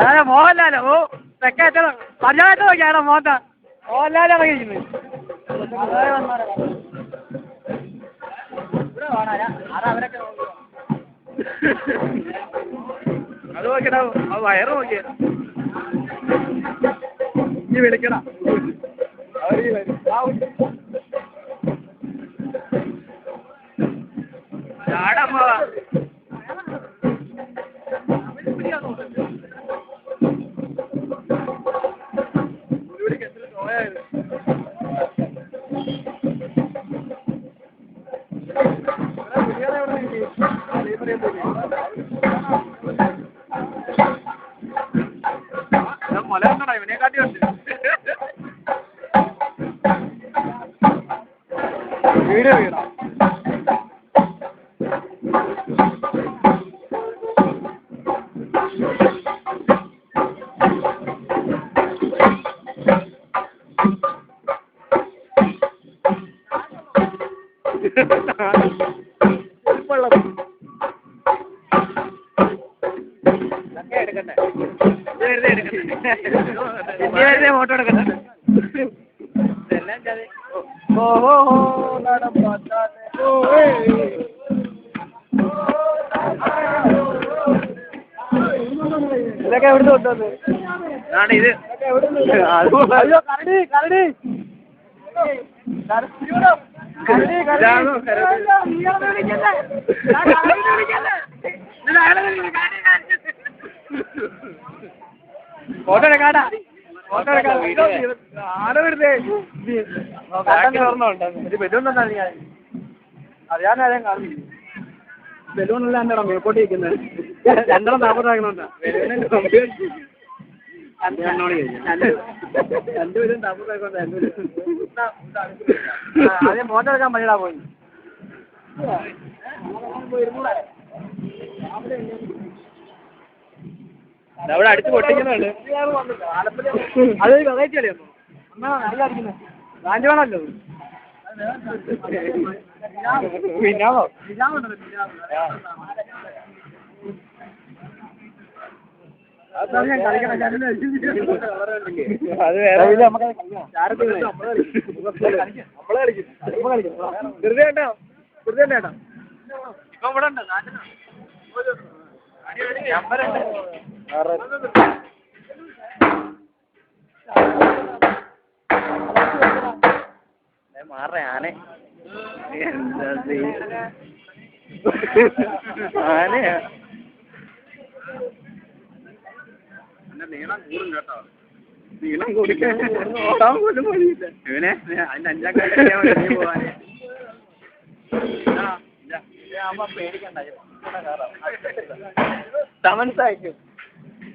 അതെ മോഹൻലാലോ. ഓ തെക്കേറ്റ പഞ്ചായത്ത് നോക്കിയാണോ മോത്ത മോഹൻലാൽ ഇറങ്ങിയിരിക്കുന്നത് അത് നോക്കിയടാ ആ വയറ് നോക്കിയ. നീ വരും. ചാടമ്മ മലയാള ഇവനെ കാട്ടി ഉണ്ട് വീഡിയോ വീടാ ഫോട്ടോ എടുക്കട്ടെ. ഓ ഓ ഓ നടം പാത്താനെ. ഓ, ഏയ്. ഇതൊക്കെ എവിടുന്ന് കൊണ്ടുവന്ന്? ആണ് ഇത് അയ്യോ കരടി, കരടി. ഇതാണോ കരടി? ഇയാളെ വിളിക്കല്ലേ? ഞാൻ കരടിനെ വിളിക്കല്ലേ? ഇത് അയാളെ വിളിക്കല്ലേ? കരടി, കരടി. ഫോട്ടോ എടുക്കാടാ ഫോട്ടോ എടുക്കാം ആരെ വരുന്നേ ബലൂൺ തന്നാണ് ഞാൻ അറിയാൻ ആരെയും കാണുന്നില്ല ബലൂണല്ല എന്താണ് മേപ്പോട്ട് ഇരിക്കുന്നത് രണ്ടെണ്ണം താമസാക്കണോണ്ടാ രണ്ടുപേരും താമസാക്കണ്ട ഫോട്ടോ എടുക്കാൻ പണിയടാ പോയി അവിടെ അടിച്ച് പൊട്ടിക്കുന്നുണ്ട് അത് വെറൈറ്റി കളിയാണോ അമ്മ നല്ല അടിക്കുന്നത് ഗാഞ്ചുവാണല്ലോ പിന്നാവോ അത് വേറെ വെറുതെ കേട്ടോ വെറുതെ കേട്ടോ ഇപ്പൊ ഇവിടെ ഉണ്ട് മാറേ ആനെ. എന്താ ആനയാ നീളം കൂടും കേട്ടോ. നീളം കൊടുക്കാൻ ഓടാൻ പോലും വഴിയില്ല. ഇവനെ അതിന്റെ അഞ്ചാം കാര്യം പേടിക്കണ്ട. അയക്കും